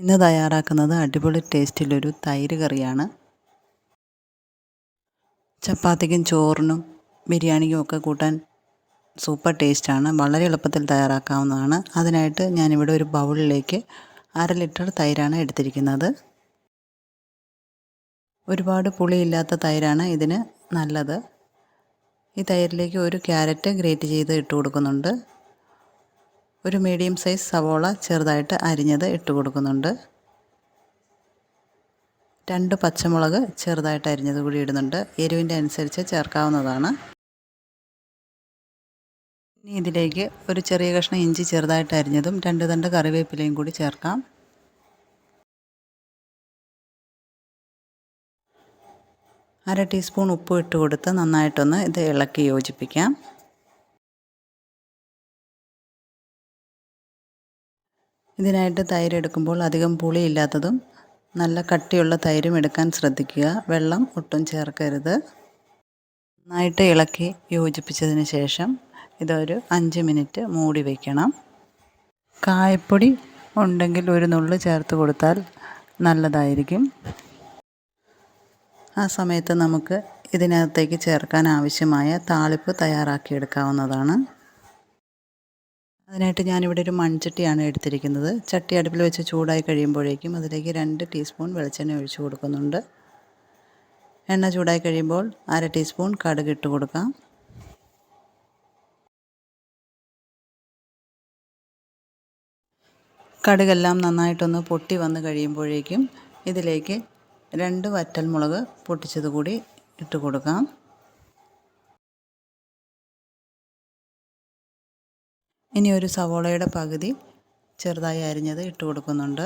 ഇന്ന് തയ്യാറാക്കുന്നത് അടിപൊളി ടേസ്റ്റിലൊരു തൈര് കറിയാണ്. ചപ്പാത്തിക്കും ചോറിനും ബിരിയാണിക്കും ഒക്കെ കൂട്ടാൻ സൂപ്പർ ടേസ്റ്റാണ്. വളരെ എളുപ്പത്തിൽ തയ്യാറാക്കാവുന്നതാണ്. അതിനായിട്ട് ഞാനിവിടെ ഒരു ബൗളിലേക്ക് അര ലിറ്റർ തൈരാണ് എടുത്തിരിക്കുന്നത്. ഒരുപാട് പുളിയില്ലാത്ത തൈരാണ് ഇതിന് നല്ലത്. ഈ തൈരിലേക്ക് ഒരു ക്യാരറ്റ് ഗ്രേറ്റ് ചെയ്ത് ഇട്ട് കൊടുക്കുന്നുണ്ട്. ഒരു മീഡിയം സൈസ് സവോള ചെറുതായിട്ട് അരിഞ്ഞത് ഇട്ട് കൊടുക്കുന്നുണ്ട്. രണ്ട് പച്ചമുളക് ചെറുതായിട്ട് അരിഞ്ഞത് കൂടി ഇടുന്നുണ്ട്. എരിവിന്റെ അനുസരിച്ച് ചേർക്കാവുന്നതാണ്. ഇനി ഇതിലേക്ക് ഒരു ചെറിയ കഷ്ണം ഇഞ്ചി ചെറുതായിട്ട് അരിഞ്ഞതും രണ്ട് തണ്ട് കറിവേപ്പിലയും കൂടി ചേർക്കാം. അര ടീസ്പൂൺ ഉപ്പ് ഇട്ട് കൊടുത്ത് നന്നായിട്ടൊന്ന് ഇത് ഇളക്കി യോജിപ്പിക്കാം. ഇതിനായിട്ട് തൈര് എടുക്കുമ്പോൾ അധികം പുളിയില്ലാത്തതും നല്ല കട്ടിയുള്ള തൈരും എടുക്കാൻ ശ്രദ്ധിക്കുക. വെള്ളം ഒട്ടും ചേർക്കരുത്. നന്നായിട്ട് ഇളക്കി യോജിപ്പിച്ചതിന് ശേഷം ഇതൊരു അഞ്ച് മിനിറ്റ് മൂടി വയ്ക്കണം കായപ്പൊടി ഉണ്ടെങ്കിൽ ഒരു നുള്ള് ചേർത്ത് കൊടുത്താൽ നല്ലതായിരിക്കും. ആ സമയത്ത് നമുക്ക് ഇതിനകത്തേക്ക് ചേർക്കാൻ ആവശ്യമായ താളിപ്പ് തയ്യാറാക്കിയെടുക്കാവുന്നതാണ്. അതിനായിട്ട് ഞാനിവിടെ ഒരു മൺചട്ടിയാണ് എടുത്തിരിക്കുന്നത്. ചട്ടി അടുപ്പിൽ വെച്ച് ചൂടായി കഴിയുമ്പോഴേക്കും അതിലേക്ക് രണ്ട് ടീസ്പൂൺ വെളിച്ചെണ്ണ ഒഴിച്ചു കൊടുക്കുന്നുണ്ട്. എണ്ണ ചൂടായി കഴിയുമ്പോൾ അര ടീസ്പൂൺ കടുക് ഇട്ട് കൊടുക്കാം. കടുകെല്ലാം നന്നായിട്ടൊന്ന് പൊട്ടി വന്ന് കഴിയുമ്പോഴേക്കും ഇതിലേക്ക് രണ്ട് വറ്റൽമുളക് പൊട്ടിച്ചത് കൂടി ഇട്ട് കൊടുക്കാം. ഇനി ഒരു സവോളയുടെ പകുതി ചെറുതായി അരിഞ്ഞത് ഇട്ട് കൊടുക്കുന്നുണ്ട്.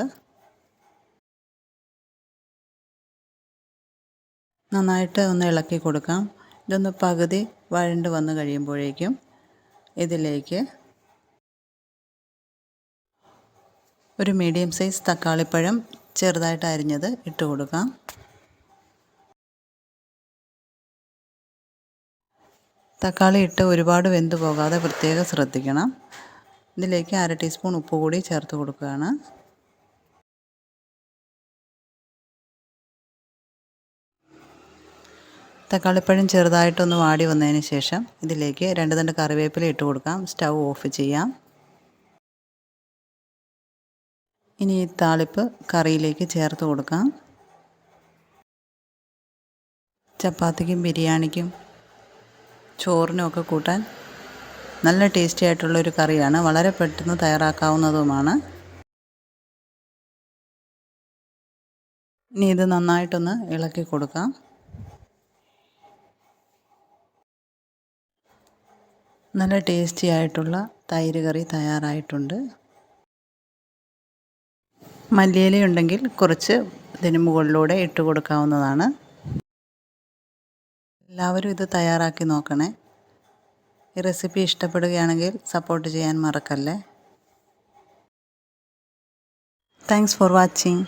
നന്നായിട്ട് ഒന്ന് ഇളക്കി കൊടുക്കാം. ഇതൊന്ന് പകുതി വഴണ്ട് വന്നു കഴിയുമ്പോഴേക്കും ഇതിലേക്ക് ഒരു മീഡിയം സൈസ് തക്കാളിപ്പഴം ചെറുതായിട്ട് അരിഞ്ഞത് ഇട്ട് കൊടുക്കാം. തക്കാളി ഇട്ട് ഒരുപാട് വെന്തു പോകാതെ പ്രത്യേകം ശ്രദ്ധിക്കണം. ഇതിലേക്ക് അര ടീസ്പൂൺ ഉപ്പ് കൂടി ചേർത്ത് കൊടുക്കുകയാണ്. തക്കാളിപ്പഴം ചെറുതായിട്ടൊന്ന് വാടി വന്നതിന് ശേഷം ഇതിലേക്ക് രണ്ട് തണ്ട് കറിവേപ്പില ഇട്ട് കൊടുക്കാം. സ്റ്റൗ ഓഫ് ചെയ്യാം. ഇനി ഈ താളിപ്പ് കറിയിലേക്ക് ചേർത്ത് കൊടുക്കാം. ചപ്പാത്തിക്കും ബിരിയാണിക്കും ചോറിനും ഒക്കെ കൂട്ടാൻ നല്ല ടേസ്റ്റി ആയിട്ടുള്ള ഒരു കറിയാണ്. വളരെ പെട്ടെന്ന് തയ്യാറാക്കാവുന്നതുമാണ്. ഇനി ഇത് നന്നായിട്ടൊന്ന് ഇളക്കി കൊടുക്കാം. നല്ല ടേസ്റ്റി ആയിട്ടുള്ള തൈര് കറി തയ്യാറായിട്ടുണ്ട്. മല്ലിയില ഉണ്ടെങ്കിൽ കുറച്ച് ഇതിന് മുകളിലൂടെ ഇട്ട് കൊടുക്കാവുന്നതാണ്. എല്ലാവരും ഇത് തയ്യാറാക്കി നോക്കണേ. ഈ റെസിപ്പി ഇഷ്ടപ്പെടുകയാണെങ്കിൽ സപ്പോർട്ട് ചെയ്യാൻ മറക്കല്ലേ? Thanks for watching